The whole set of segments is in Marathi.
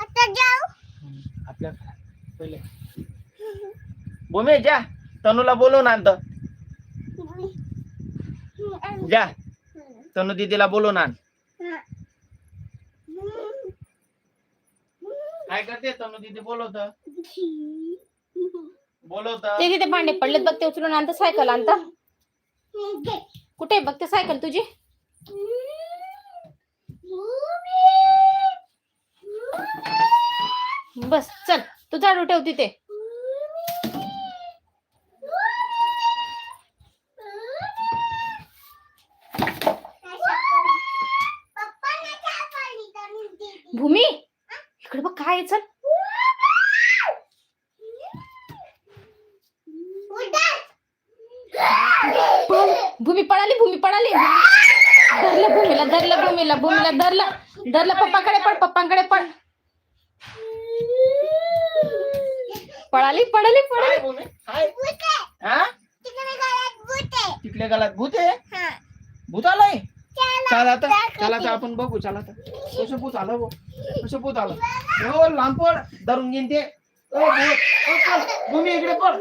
आता जाऊ. आपल्या घरात पहिले. भूमी जा. तनूला बोलवून आणत जा. तनू दीदीला बोलवून आण काय करते? तनू दीदी बोलवत. बोलवत. ते तिथे भांडे पडलेत बघ ते उचलून आणतं सायकल आणतं कुठे आहे बघ ते सायकल तुझी? बस चल. तू झाडू ठेव तिथे. भूमी इकडे बघ काय आहे, चल. भूमी पळाली भूमी पळाली. धरलं भूमीला धरलं भूमीला भूमीला धरलं. धरलं पप्पाकडे पण पप्पांकडे पड पळाली पळाली पळाली. भूमी काय हा? तिकडे गलात भूत आहे. भूत आलंय? चला आता चला आता आपण बघू चला आता. कसं भूत आलं भाऊ कसं भूत आलं? हो लांब पड धरून घेईन ते. ओ भूत. ओ, पळ. भूमी इकडे पड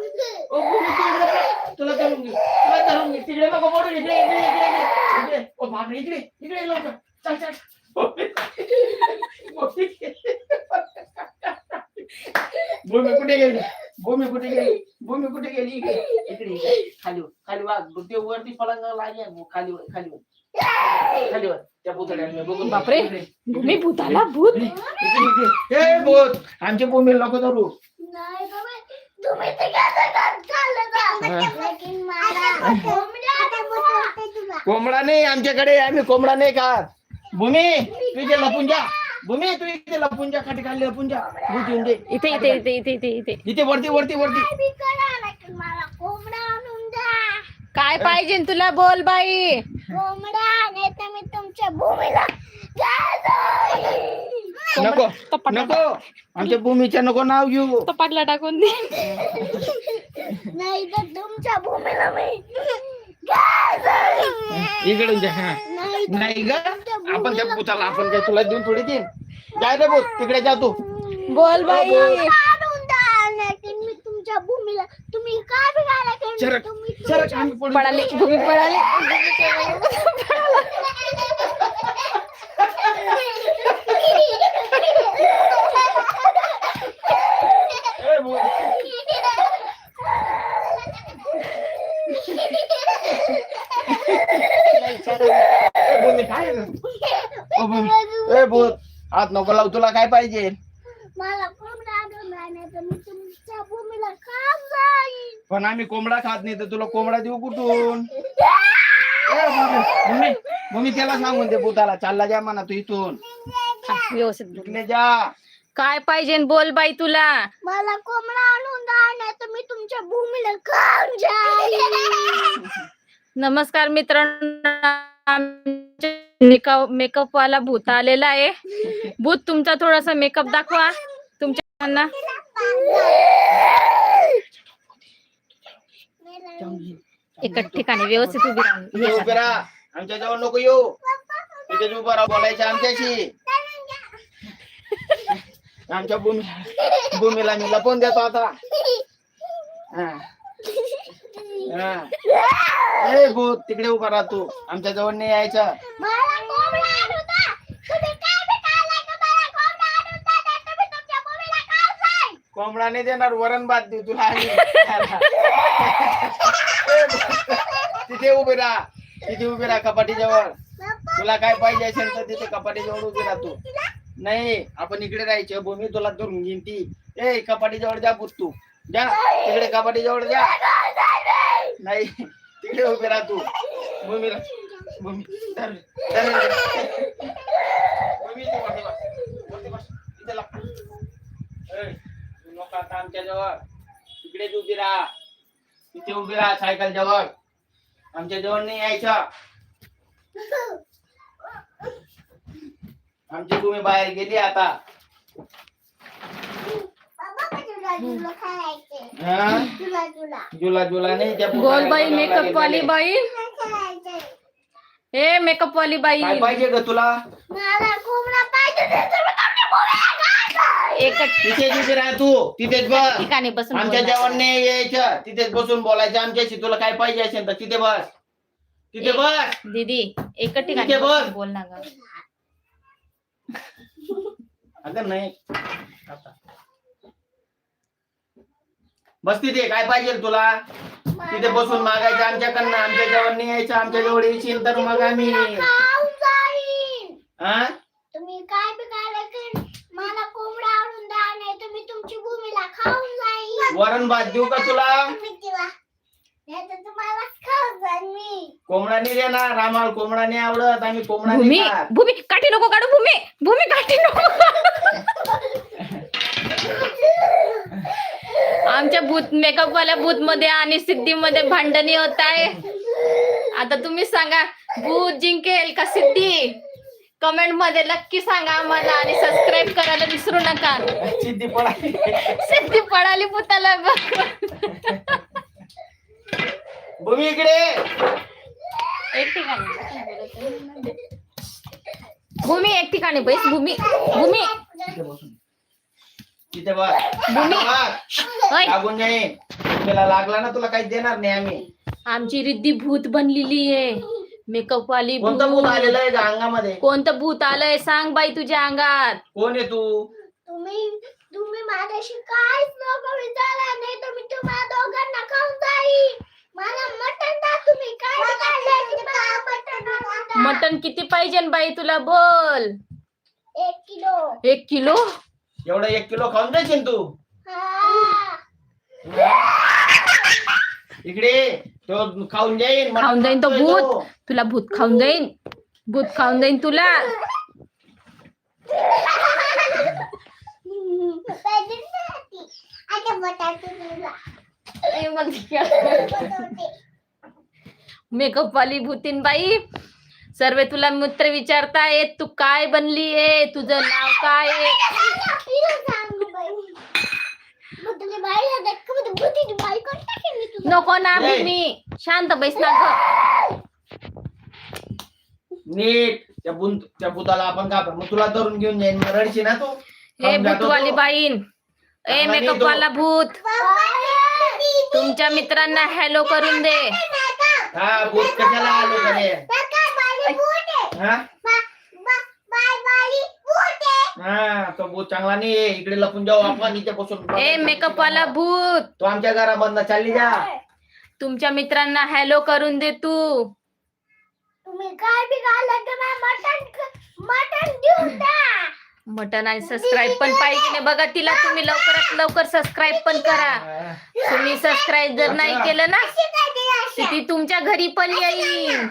ओ भूमी तू इकडे तुला धरून घे तुला धरून घे तिकडे नको पडू इकडे इकडे इकडे इकडे. इकडे. ओ बापरे इकडे. इकडे लवकर. चल चल. भूमी कुठे गेली? भूमी कुठे गेली? भूमी कुठे गेली? इकडे. खाली खाली वाग ते वरती पलंग लागली. खाली खाली. खाली त्या पुतळ्याला बघून बापरे. भूमी भूताला भूत. ए भूत आमच्या भूमी नको धरू. कोंबडा नाही आमच्याकडे आम्ही कोंबडा नाही का भूमी तू इथे लपून जा. भूमी तू इथे लपून जा खाटी खाली लपून जा. भूत येऊन दे. इथे इथे इथे इथे इथे इथे. इथे वरती वरती वरती. मला कोंबडा आणून द्या. काय पाहिजे तुला बोल बाई. कोंबडा नाही तर मी तुमच्या भूमीला. नको नको. आमच्या भूमीच्या नको नाव घेऊ. कपाटला टाकून दे. नाही तर तुमच्या भूमीला मी. इकडून जा हा. नाही ग. आपण त्या भूताला आपण काय तुला देऊन थोडी देईन? जाय रे भूत तिकडे जा तू. बोल बाई. तुमच्या भूमीला तुम्ही काय बिघाडा केलं सरक तुम्ही सरक आम्ही पडू. पळाली भूमी पळाली ए, भूत. ए, भूमी काय आहे? ओ, भूमी. ए भूत हात नको लावू तुला काय पाहिजे? मला कोंबडा आणून द्या नाही तर मी तुमच्या भूमीला काम जाईल पण आम्ही कोंबडा खात नाही तर तुला कोंबडा देऊ कुठून? ए, भूमी त्याला सांगून दे भूताला चालला जा म्हणा तू इथून. व्यवस्थित बोल. इकडे जा. काय पाहिजे बोल बाई तुला. मला कोंबडा आणून द्या मी तुमच्या भूमीला काम जाईल नमस्कार मित्रांनो मेकअप मेकअप वाला भूत आलेला आहे. भूत, तुमचा थोडासा मेकअप दाखवा. तुमच्या एका ठिकाणी व्यवस्थित उभी नको येऊ. तिथे उभं बोलायचं आमच्याशी. आमच्या भूमी, भूमीला मी लपवून देतो आता. ए भूत तिकडे उभा राहा तू. आमच्या जवळ नाही यायचं. कोंबडा नाही देणार वरण भात देऊ तुला आम्ही. तिथे उभे राहा. तिथे उभे राहा कपाटी जवळ तुला काय पाहिजे असेल तर तिथे कपाटी जवळ उभी राहा तू. नाही आपण इकडे राहायचं. भूमी तुला धरून घेईन ती. ए कपाटी जवळ जा भूत तू. जा तिकडे कपाटी जवळ जा नाही. तिकडे उभे राहा तू. भूमीला भूमी धर, धर. भूमी इथे तू आता आमच्या जवळ. तिकडेच उभी राहा. तिथे उभी राहा सायकल जवळ. आमच्या जवळ नाही यायचं. आमची तुम्ही बाहेर गेली आता बाबा का तुला तुला खायचे हा? तुला तुला जुला जुला नाही त्या बोल भूताला बाई मेकअप लागेल वाली. बाई. हे मेकअप वाली बाई. काय पाहिजे ग तुला? एक तिथेच उभी राहा तू तिथेच बस. ठिकाणी बसून आमच्या बोलणार. जेवण नाही यायचं तिथेच बसून बोलायचं. आमच्याशी तुला काय पाहिजे असेल तर तिथे बस. तिथे बस. दीदी एक ठिकाणी इथे बोल. बसून बोल ना ग. अगं नाही. आता. बस तिथे काय पाहिजे तुला? तिथे बसून मागायचं आमच्याकडनं आमच्या जेवण नाही यायचं आमच्या जवळ येशील तर मग आम्ही खाऊन जाईन. हा तुम्ही काय बी काय की मला कोंबडा आणून द्या नाही तुम्ही तुमची भूमीला खाऊन जाईन. वरण भात देऊ का तुला? तुम्ही दिला नाही तर तुम्हाला खाऊन जाईन मी. कोंबडा नाही देणार आम्हाला कोंबडा नाही आवडत आम्ही कोंबडा भूमी नाही खात. भूमी काठी नको काढू भूमी भूमी काठी नको आमच्या भूत मेकअप वाल्या भूत मध्ये आणि सिद्धी मध्ये भांडणी होत आहे. आता तुम्ही सांगा भूत जिंकेल का सिद्धी? कमेंटमध्ये नक्की सांगा आम्हाला आणि सबस्क्राईब करायला विसरू नका. सिद्धी पळाली. सिद्धी पळाली भूताला बघ. भूमी इकडे. एक ठिकाणी. भूमी एक ठिकाणी बैस भूमी भूमी. तिथे बस लागून तुला लागला ना तुला काही देणार नाही आम्ही. आमची रिद्धी भूत बनलेली आहे. मेकअप वाली कोणतं भूत आलेलं भूत आहे अंगामध्ये? कोणतं भूत आलंय सांग बाई तुझ्या अंगात. कोण आहे तू? तुम्ही तुम्ही माझ्याशी काहीच नको विचारा नाही तर मी तुम्हाला दोघांना खाऊन जाईन मला मटण द्या तुम्ही. काय मटण किती पाहिजे? बाई तुला बोल. एक किलो. एक किलो? एवढं एक किलो खाऊन जायचे तू. इकडे तो खाऊन जाईन खाऊन जाईन तो खातोय भूत तुला भूत खाऊन जाईन भूत खाऊन जाईन तुला. मेकअप वाली भूतीन बाई सर्व तुला मित्र विचारतायत तू काय बनली आहे? तुझं नाव काय मी? नको ना. भूमी शांत बैस ना ग. नीट त्या बुंत त्या भूताला आपण का मग तुला धरून घेऊन जाईन मग रडशी ना तू? हे भूतवाली. बाईन. ए मेकअप. वाला भूत. तुमच्या मित्रांना हॅलो करून दे. काका, हा भूत कशाला आलो हा. हा तो भूत चांगला नाही आहे. इकडे लपून जाऊ आपण इथे बसून. ए मेकअप वाला भूत. तो आमच्या घरामधनं चालली जा. तुमच्या मित्रांना हॅलो करून दे तू. तुम्ही काय बी घाला तर मला मटण ख- मटण देऊन द्या. मटन आणि सबस्क्राईब पण पाहिजे नाही. बघा तिला तुम्ही लवकरात लवकर सबस्क्राईब पण करा. हा. तुम्ही सबस्क्राईब जर नाही केलं ना अशी काय ते ती तुमच्या घरी पण येईल.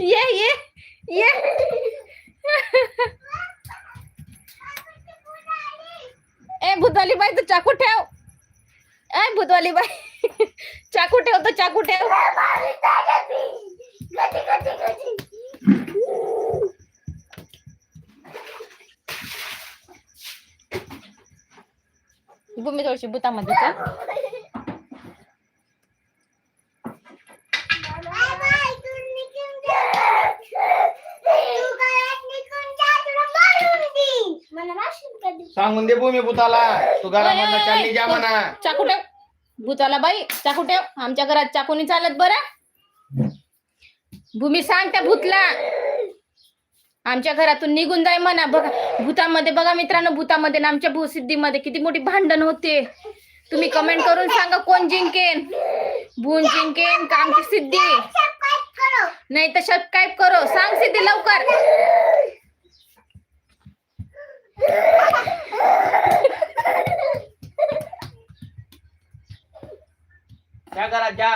ये ये ये ए भूतवाली बाई तू चाकू ठेव. ए भूतवाली बाई चाकू ठेव तो चाकू ठेव. भूमी थोडीशी भूतामध्ये चल सांगून दे भूमी भूताला तू घरामधनं चालली जा म्हणा चाकू ठेव भूताला बाई चाकू ठेव आमच्या घरात चाकूनी चालत बरं भूमी सांग त्या भूतला आमच्या घरातून निघून जाय म्हणा बघा भूतामध्ये बघा मित्रांनो भूतामध्ये आणि आमच्या भूसिद्धीमध्ये किती मोठी भांडण होते तुम्ही कमेंट करून सांगा कोण जिंकेन भून जिंकेन का आमची सिद्धी. नाही तर सबस्क्राईब करो सांग सिद्धी लवकर त्या घरात जा